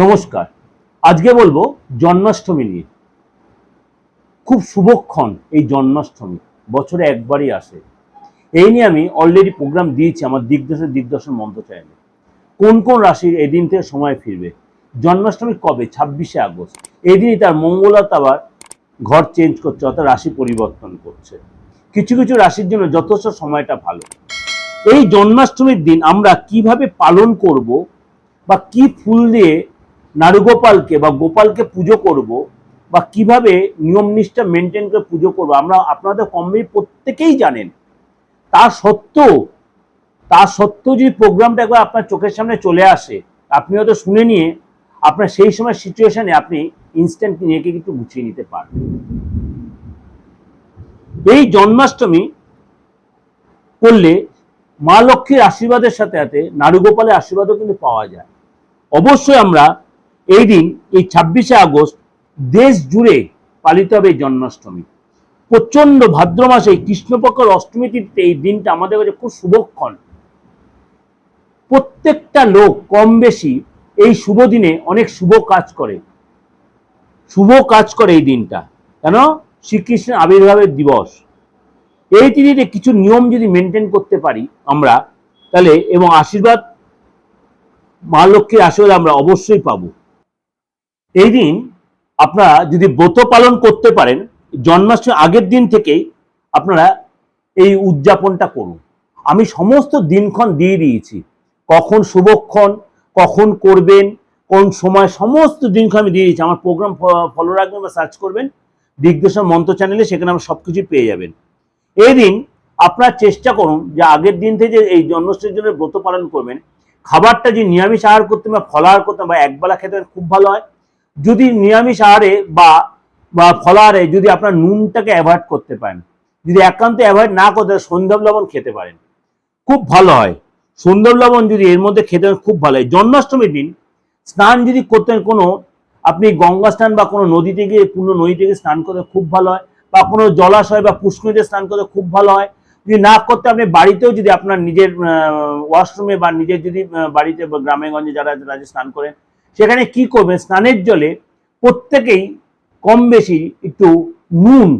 নমস্কার। আজকে বলব জন্মাষ্টমী নিয়ে। খুব শুভক্ষণ এই জন্মাষ্টমী, বছরে একবারই আসে। এই নিয়ে আমি অলরেডি প্রোগ্রাম দিয়েছি আমার দিগদর্শন দিগদর্শন মন্ত্র চ্যানেলে কোন কোন রাশির এই দিন থেকে সময় ফিরবে? জন্মাষ্টমী কবে? ছাব্বিশে আগস্ট। এই দিনই তার মঙ্গলতা আবার ঘর চেঞ্জ করছে, অর্থাৎ রাশি পরিবর্তন করছে। কিছু কিছু রাশির জন্য যথেষ্ট সময়টা ভালো। এই জন্মাষ্টমীর দিন আমরা কীভাবে পালন করব বা কি ফুল দিয়ে নারুগোপালকে বা গোপালকে পুজো করব বা কীভাবে নিয়ম নিষ্ঠা মেনটেন করে পুজো করব, আমরা আপনাদের কম বেশি প্রত্যেকেই জানেন। তা সত্ত্বেও তা সত্ত্বেও যদি প্রোগ্রামটা একবার আপনার চোখের সামনে চলে আসে, আপনি হয়তো শুনে নিয়ে আপনার সেই সময় সিচুয়েশনে আপনি ইনস্ট্যান্ট নিজেকে কিন্তু গুছিয়ে নিতে পারবেন। এই জন্মাষ্টমী করলে মা লক্ষ্মীর আশীর্বাদের সাথে সাথে নারুগোপালের আশীর্বাদও কিন্তু পাওয়া যায়। অবশ্যই আমরা এই দিন, এই ছাব্বিশে আগস্ট দেশ জুড়ে পালিত হবে জন্মাষ্টমী। প্রচণ্ড ভাদ্র মাসে কৃষ্ণপক্ষের অষ্টমী তিথিতে এই দিনটা আমাদের কাছে খুব শুভক্ষণ। প্রত্যেকটা লোক কম বেশি এই শুভ দিনে অনেক শুভ কাজ করে। শুভ কাজ করে এই দিনটা। কেন? শ্রীকৃষ্ণের আবির্ভাবের দিবস। এই তিথিতে কিছু নিয়ম যদি মেনটেন করতে পারি আমরা, তাহলে এবং আশীর্বাদ মা লক্ষ্মীর আশীর্বাদ আমরা অবশ্যই পাব। এই দিন আপনারা যদি ব্রত পালন করতে পারেন জন্মাষ্টমী আগের দিন থেকেই আপনারা এই উদযাপনটা করুন। আমি সমস্ত দিনক্ষণ দিয়ে দিয়েছি। কখন শুভক্ষণ, কখন করবেন, কোন সময়, সমস্ত দিনক্ষণ আমি দিয়ে দিয়েছি। আমার প্রোগ্রাম ফলো রাখবেন বা সার্চ করবেন। দিগদর্শন মন্ত্র চ্যানেলে সেখানে আমরা সব কিছুই পেয়ে যাবেন। এই দিন আপনারা চেষ্টা করুন যে আগের দিন থেকে যে এই জন্মাষ্টমীর জন্য ব্রত পালন করবেন। খাবারটা যদি নিরামিষ আহার করতে বা ফলাহার করতে বা একবেলা খেতে খুব ভালো হয়। যদি নিরামিষ আহারে বা বা ফলাহারে যদি আপনার নুনটাকে অ্যাভয়েড করতে পারেন, যদি একান্ত অ্যাভয়েড না করতে সন্ধ্যব লবণ খেতে পারেন। খুব ভালো হয়। সন্ধ্যব লবণ যদি এর মধ্যে খেতে খুব ভালো হয়। জন্মাষ্টমীর দিন স্নান যদি করতে কোনো, আপনি গঙ্গা স্নান বা কোনো নদীতে গিয়ে পূর্ণ নদীতে গিয়ে স্নান করতে খুব ভালো হয়, বা কোনো জলাশয় বা পুষ্করিতে স্নান করতে খুব ভালো হয়। যদি না করতে আপনি বাড়িতেও যদি আপনার নিজের ওয়াশরুমে বা নিজের যদি বাড়িতে গ্রামে গঞ্জে যারা যারা স্নান করেন সেখানে কি করবেন? স্নানের জলে প্রত্যেকেই কম বেশি একটু নুন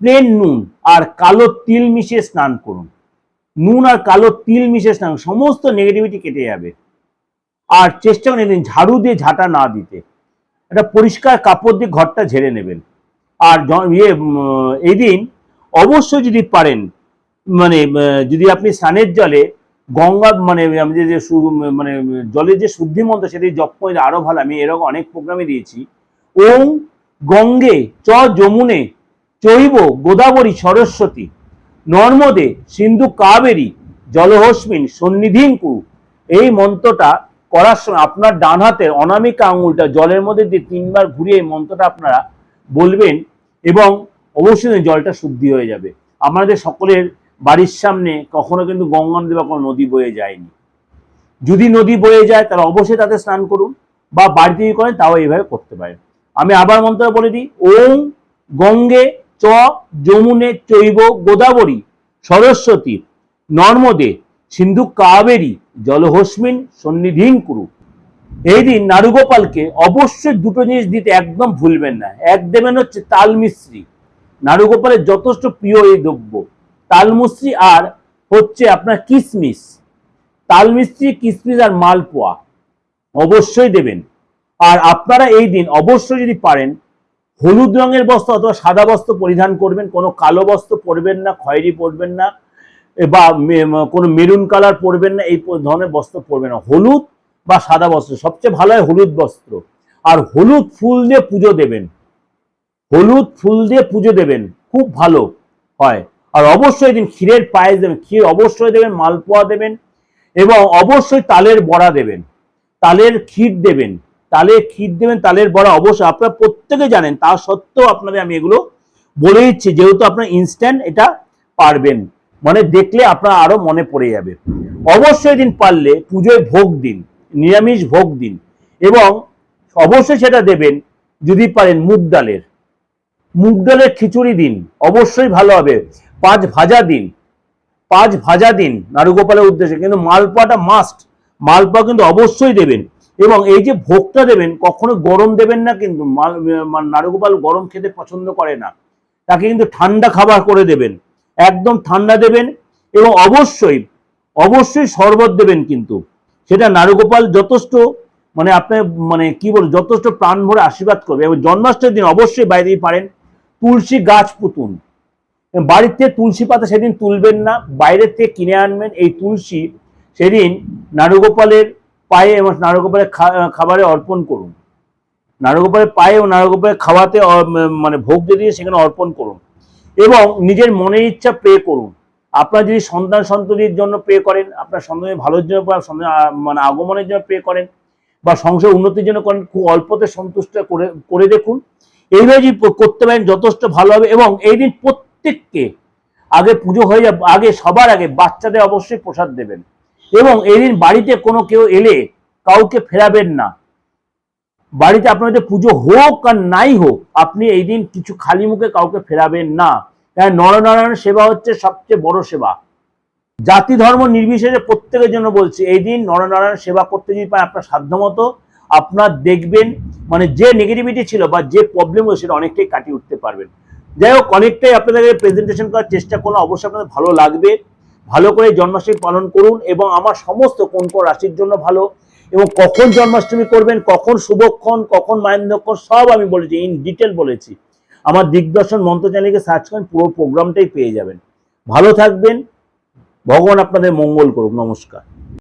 প্লেন নুন আর কালো তিল মিশিয়ে স্নান করুন। নুন আর কালো তিল মিশিয়ে স্নান, সমস্ত নেগেটিভিটি কেটে যাবে। আর চেষ্টা করে নিন ঝাড়ু দিয়ে ঝাঁটা না দিতে। একটা পরিষ্কার কাপড় দিয়ে ঘরটা ঝেড়ে নেবেন। আর ইয়ে এই দিন অবশ্যই যদি পারেন মানে যদি আপনি স্নানের জলে গঙ্গা মানে আমাদের যে মানে জলের যে শুদ্ধি মন্ত্র সেটি জপ করে আরও ভালো। আমি এরকম অনেক প্রোগ্রামে দিয়েছি। ওম গঙ্গে চ যমুনে চৈব গোদাবরী সরস্বতী নর্মদে সিন্ধু কাবেরী জলহস্মিন সন্নিধিন এই মন্ত্রটা করার সময় আপনার ডান হাতের অনামিকা আঙুলটা জলের মধ্যে দিয়ে তিনবার ঘুরিয়ে এই মন্ত্রটা আপনারা বলবেন এবং অবশ্যই জলটা শুদ্ধি হয়ে যাবে। আমাদের সকলের বাড়ির সামনে কখনো কিন্তু গঙ্গা নদী বা কোনো নদী বয়ে যায়নি। যদি নদী বয়ে যায়, তাহলে অবশ্যই তাতে স্নান করুন বা বাড়িতে যদি করেন, তাও এইভাবে করতে পারেন। আমি আবার মন্ত্র বলে দিই, ওম গঙ্গে চ যমুনে চৈব গোদাবরী সরস্বতী নর্মদে সিন্ধু কাবেরী জলহস্মিন সন্নিধিন কুরু। এই দিন নারুগোপালকে অবশ্যই দুটো জিনিস দিতে একদম ভুলবেন না। এক দেবেন হচ্ছে তাল মিস্ত্রি নারুগোপালের যথেষ্ট প্রিয় এই দ্রব্য। তাল মিস্ত্রি আর হচ্ছে আপনার কিসমিস। তাল মিস্ত্রি কিসমিস আর মালপোয়া। অবশ্যই দেবেন। আর আপনারা এই দিন অবশ্যই যদি পারেন, হলুদ রঙের বস্ত্র অথবা সাদা বস্ত্র পরিধান করবেন, কোনো কালো বস্ত্র পরবেন না, খয়েরি পরবেন না বা কোনো মেরুন কালার পরবেন না, এই ধরনের বস্ত্র পরবেন না। হলুদ বা সাদা বস্ত্র, সবচেয়ে ভালো হয় হলুদ বস্ত্র। আর হলুদ ফুল দিয়ে পুজো দেবেন। হলুদ ফুল দিয়ে পুজো দেবেন, খুব ভালো হয়। আর অবশ্যই দিন ক্ষীরের পায়েস দেবেন, ক্ষীর অবশ্যই দেবেন, মালপোয়া দেবেন এবং অবশ্যই তালের বড়া দেবেন। তালের ক্ষীর দেবেন, তালের ক্ষীর দেবেন, তালের বড়া অবশ্যই। আপনারা প্রত্যেকে জানেন, তা সত্ত্বেও আপনাদের আমি এগুলো বলে দিচ্ছি, যেহেতু আপনারা ইনস্ট্যান্ট এটা পারবেন। মানে দেখলে আপনার আরও মনে পড়ে যাবে। অবশ্যই দিন পারলে পুজোয় ভোগ দিন, নিরামিষ ভোগ দিন এবং অবশ্যই সেটা দেবেন যদি পারেন মুগ ডালের। মুগ ডালের খিচুড়ি দিন, অবশ্যই ভালো হবে। পাঁচ ভাজা দিন। পাঁচ ভাজা দিন নারুগোপালের উদ্দেশ্যে। কিন্তু মালপোয়াটা মাস্ট মালপোয়া কিন্তু অবশ্যই দেবেন। এবং এই যে ভোগটা দেবেন, কখনো গরম দেবেন না কিন্তু মা- মা- নারগোপাল গরম খেতে পছন্দ করে না। তাকে কিন্তু ঠান্ডা খাবার করে দেবেন। একদম ঠান্ডা দেবেন এবং অবশ্যই অবশ্যই শরবত দেবেন কিন্তু। সেটা নারগোপাল যথেষ্ট মানে আপনার মানে কি বল যথেষ্ট প্রাণ ভরে আশীর্বাদ করবে। এবং জন্মাষ্টমীর দিন অবশ্যই বাইরে পারেন। তুলসী গাছ পুতুন। বাড়িতে তুলসী পাতা সেদিন তুলবেন না বাইরের থেকে কিনে আনবেন। এই তুলসী সেদিন নারগোপালের পায়ে এবং নারগোপালের খাবারে অর্পণ করুন। নারগোপালের পায়ে ও নারগোপালের খাওয়াতে মানে ভোগ দিয়ে সেখানে অর্পণ করুন। এবং নিজের মনের ইচ্ছা প্রে করুন। আপনার যদি সন্তান সন্ততির জন্য প্রে করেন, আপনার সন্তানের ভালোর জন্য মানে আগমনের জন্য প্রে করেন, বা সংসার উন্নতির জন্য করেন, খুব অল্পতে সন্তুষ্ট করে করে দেখুন। এইভাবে যদি করতে পারেন, যথেষ্ট ভালো হবে। এবং এই দিন প্রত্যেককে আগে পুজো হয়ে যাবে, আগে সবার আগে বাচ্চাদের অবশ্যই প্রসাদ দেবেন। এবং এই দিন বাড়িতে কোনো কেউ এলে কাউকে ফেরাবেন না। বাড়িতে আপনার আপনাদের পুজো হোক আর নাই হোক, আপনি এই দিন কিছু খালি মুখে কাউকে ফেরাবেন না। কারণ নরনারায়ণ সেবা হচ্ছে সবচেয়ে বড় সেবা। জাতি ধর্ম নির্বিশেষে প্রত্যেকের জন্য বলছি এই দিন নরনারায়ণ সেবা করতে যদি পারেন আপনার সাধ্যমতো, আপনার দেখবেন মানে যে নেগেটিভিটি ছিল বা যে প্রবলেম হয়েছে সেটা অনেকটাই কাটিয়ে উঠতে পারবেন। যাই হোক, অনেকটাই আপনাদের প্রেজেন্টেশন করার চেষ্টা করলে অবশ্যই আপনাদের ভালো লাগবে। ভালো করে জন্মাষ্টমী পালন করুন এবং আমার সমস্ত কোন কোন রাশির জন্য ভালো এবং কখন জন্মাষ্টমী করবেন, কখন শুভক্ষণ, কখন মায়েন্দ্রক্ষণ সব আমি বলেছি ইন ডিটেল বলেছি। আমার দিগদর্শন মন্ত্র চ্যানেলকে সার্চ করেন, পুরো প্রোগ্রামটাই পেয়ে যাবেন। ভালো থাকবেন। ভগবান আপনাদের মঙ্গল করুক। নমস্কার।